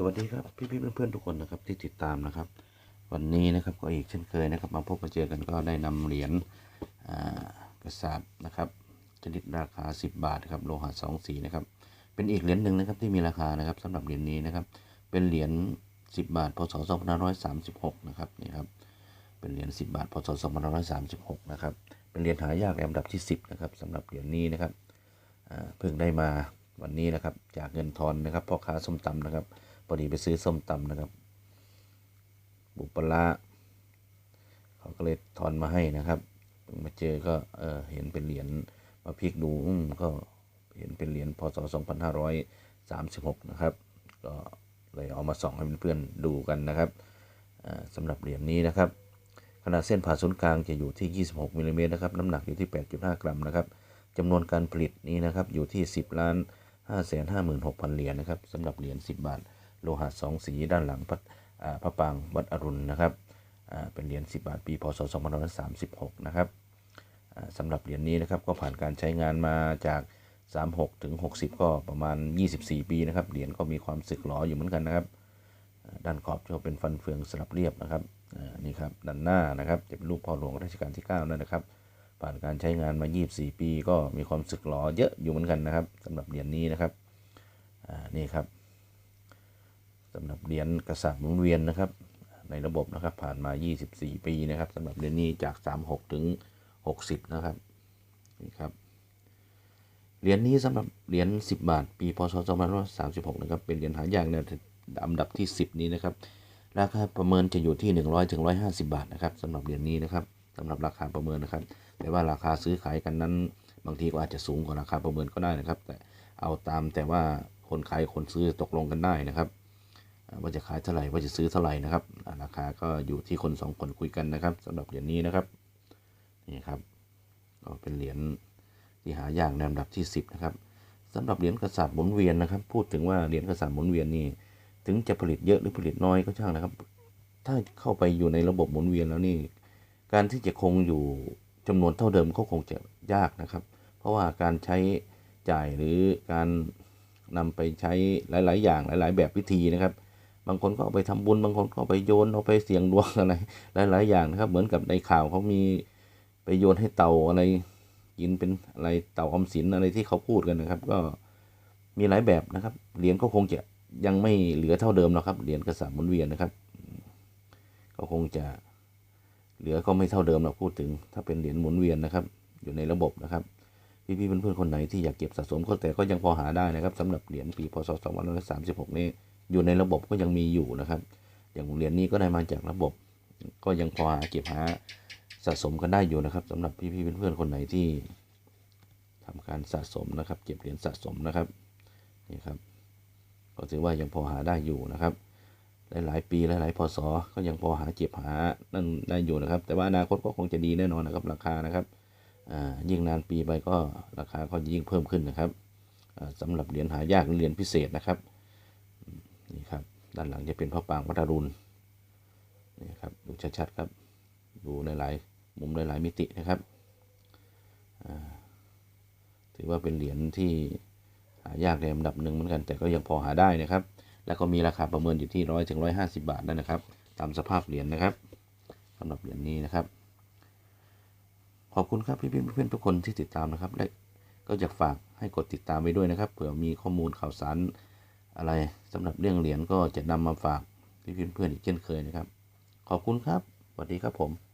สวัสดีครับพี่พี่เพื่อนๆทุกคนนะครับที่ติดตามนะครับ วันนี้นะครับก็อีกเช่นเคยนะครับ มาพบมาเจอกันก็ได้นำเหรียญกระสาบนะครับชนิดราคา 10 บาทครับโลหะสองสีนะครับเป็นอีกเหรียญหนึ่งนะครับที่มีราคานะครับสำหรับเหรียญนี้นะครับ เป็นเหรียญ10 บาทพศ2536นะครับนี่ครับเป็นเหรียญ10 บาทพศ2536นะครับเป็นเหรียญหายากในลำดับที่ 10นะครับสำหรับเหรียญนี้นะครับเพิ่งได้มาวันนี้นะครับ จากเงินทอนนะครับพ่อค้าส้มตำนะครับ พอดีไปซื้อส้มตำนะครับ บุปลาเขาก็เลยทอนมาให้นะครับมาเจอก็เออเห็นเป็นเหรียญมาพลิกดูก็เห็นเป็นเหรียญพศ 2536 นะครับ ก็เลยเอามาส่องให้เพื่อนๆดูกันนะครับอ่าสำหรับเหรียญนี้นะครับ ขนาดเส้นผ่าศูนย์กลางจะอยู่ที่ 26มิลลิเมตรนะครับ น้ำหนักอยู่ที่ 8.5 กรัมนะครับจำนวนการผลิตนี้นะครับอยู่ที่ 10 ล้าน5แสน56,000 เหรียญนะครับสำหรับเหรียญ 10 บาท โลหะ2สีด้านหลังพระพระปางวัดอรุณนะครับเป็นเหรียญ10 บาทปีพศ2536 นะครับอ่าสำหรับเหรียญนี้นะครับก็ผ่านการใช้งานมาจาก 36 ถึง 60 ก็ประมาณ 24 ปีนะครับเหรียญก็มีความสึกหรออยู่เหมือนกันนะครับด้านขอบจะเป็นฟันเฟืองสลับเรียบนะครับนี่ครับด้านหน้านะครับจะเป็นรูปพ่อหลวงรัชกาลที่9นั่นนะครับ ผ่านการใช้งานมา 24 ปี ก็มีความสึกหรอเยอะอยู่เหมือนกันนะครับสำหรับเหรียญนี้นะครับนี่ครับ สำหรับเหรียญกษัตริย์หมุนเวียนนะครับ ในระบบนะครับผ่านมา 24 ปีนะครับสำหรับเหรียญนี้จาก 36 ถึง 60 นะครับนี่ครับเหรียญนี้สำหรับเหรียญ10 บาท ปีพศ2536 นะครับ เป็นเหรียญหายากในอันดับที่ 10 นี้นะครับ ราคาประเมินจะอยู่ที่ 100ถึง150 บาทนะครับสำหรับเหรียญนี้นะครับสำหรับราคาประเมินนะครับ แต่ว่าราคาซื้อขายกันนั้น บางทีก็อาจจะสูงกว่าราคาประเมินก็ได้นะครับ แต่เอาตามแต่ว่าคนขายคนซื้อตกลงกันได้นะครับ ว่าจะขายเท่าไหร่ว่าจะซื้อเท่าไหร่นะครับราคาก็อยู่ที่คนสองคนคุยกันนะครับสำหรับเหรียญนี้นะครับนี่ครับก็เป็นเหรียญที่หายากในลำดับที่ 10นะครับสำหรับเหรียญกษัตริย์หมุนเวียนนะครับ พูดถึงว่าเหรียญกษัตริย์หมุนเวียนนี่ถึงจะผลิตเยอะหรือผลิตน้อยก็ช่างนะครับ ถ้าเข้าไปอยู่ในระบบหมุนเวียนแล้วนี่การที่จะคงอยู่จำนวนเท่าเดิมก็คงจะยากนะครับ เพราะว่าการใช้จ่ายหรือการนำไปใช้หลาย ๆ อย่างหลาย ๆ แบบวิธีนะครับ บางคนก็เอาไปทำบุญ บางคนก็เอาไปโยนเอาไปเสี่ยงดวงอะไรหลาย ๆ อย่างนะครับ เหมือนกับในข่าวเขามีไปโยนให้เต่าอะไรกินเป็นอะไรเต่าออมสินอะไรที่เขาพูดกันนะครับ ก็มีหลายแบบนะครับเหรียญก็คงจะยังไม่เหลือเท่าเดิมหรอกครับเหรียญกระสาบหมุนเวียนนะครับ ก็คงจะเหลือก็ไม่เท่าเดิมเราพูดถึง ถ้าเป็นเหรียญหมุนเวียนนะครับ อยู่ในระบบนะครับพี่ๆเพื่อนๆคนไหนที่อยากเก็บสะสมก็แต่ก็ยังพอหาได้นะครับสำหรับเหรียญปีพศ2536 นี้ อยู่ในระบบก็ยังมีอยู่นะครับ อย่างเหรียญนี้ก็ได้มาจากระบบ ก็ยังพอหาเก็บหาสะสมกันได้อยู่นะครับสำหรับพี่ๆเพื่อนๆคนไหนที่ทำการสะสมนะครับ เก็บเหรียญสะสมนะครับนี่ครับ ก็ถือว่ายังพอหาได้อยู่นะครับหลายๆปีหลายๆพศก็ยังพอหาเก็บหานั่นได้อยู่นะครับ แต่ว่าอนาคตก็คงจะดีแน่นอนนะครับ ราคานะครับยิ่งนานปีไปก็ราคาก็ยิ่งเพิ่มขึ้นนะครับอ่าสำหรับเหรียญหายากหรือเหรียญพิเศษนะครับ ด้านหลังจะเป็นพระปางวัดอรุณนี่ครับดูชัดๆครับดูในหลายมุมในหลายมิตินะครับถือว่าเป็นเหรียญที่หายากในอันดับหนึ่งเหมือนกัน แต่ก็ยังพอหาได้นะครับ แล้วก็มีราคาประเมินอยู่ที่ร้อยถึงร้อยห้าสิบาทนั่นนะครับ ตามสภาพเหรียญนะครับสำหรับเหรียญนี้นะครับ ขอบคุณครับพี่เพื่อนๆทุกคนที่ติดตามนะครับและก็อยากฝากให้กดติดตามไปด้วยนะครับเผื่อมีข้อมูลข่าวสาร อะไรสำหรับเรื่องเหรียญก็จะนำมาฝากพี่เพื่อนๆอีกเช่นเคยนะครับ ขอบคุณครับสวัสดีครับผม